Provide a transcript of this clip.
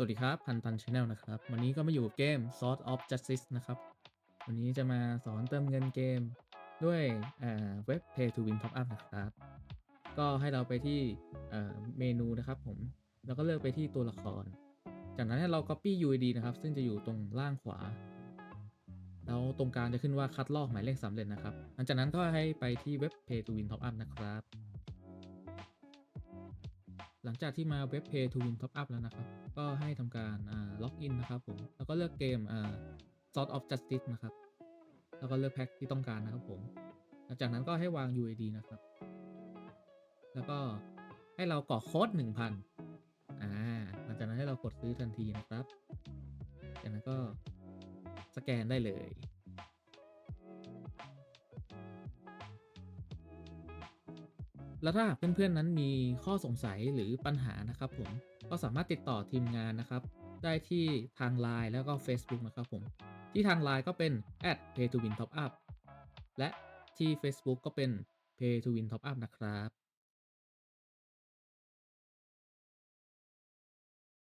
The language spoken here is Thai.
วัสดีครับ พันพันชาแนลนะครับ วันนี้ก็มาอยู่กับเกม Sword of Justice นะครับ วันนี้จะมาสอนเติมเงินเกมด้วยอ่าเว็บ Pay to Win Top Up นะครับ ก็ให้เราไปที่เมนูนะครับผม แล้วก็เลือกไปที่ตัวละคร จากนั้นให้เรา Copy UID นะครับ ซึ่งจะอยู่ตรงล่างขวา แล้วตรงกลางจะขึ้นว่าคัดลอกหมายเลขสำเร็จนะครับ หลังจากนั้นก็ให้ไปที่เว็บ Pay to Win Top Up นะครับ หลังจากที่มาเว็บ Pay to Win Top Up แล้วนะครับ ก็ให้ทำการล็อกอินนะครับผม แล้วก็เลือกเกมอ่า Sword of Justice นะครับ แล้วก็เลือกแพ็คที่ต้องการนะครับผม หลังจากนั้นก็ให้วาง UID นะครับ แล้วก็ให้เรากรอกโค้ด1,000 อ่า หลังจากนั้นให้เรากดซื้อทันทีนะครับ จากนั้นก็สแกนได้เลย แล้วถ้าเพื่อนๆนั้นมีข้อสงสัยหรือปัญหานะครับผมก็สามารถติดต่อทีมงานนะครับ ได้ที่ทาง Line แล้วก็ Facebook นะครับผม ที่ทาง Line ก็เป็น @pay to win top up และที่ Facebook ก็เป็น pay to win top up นะครับ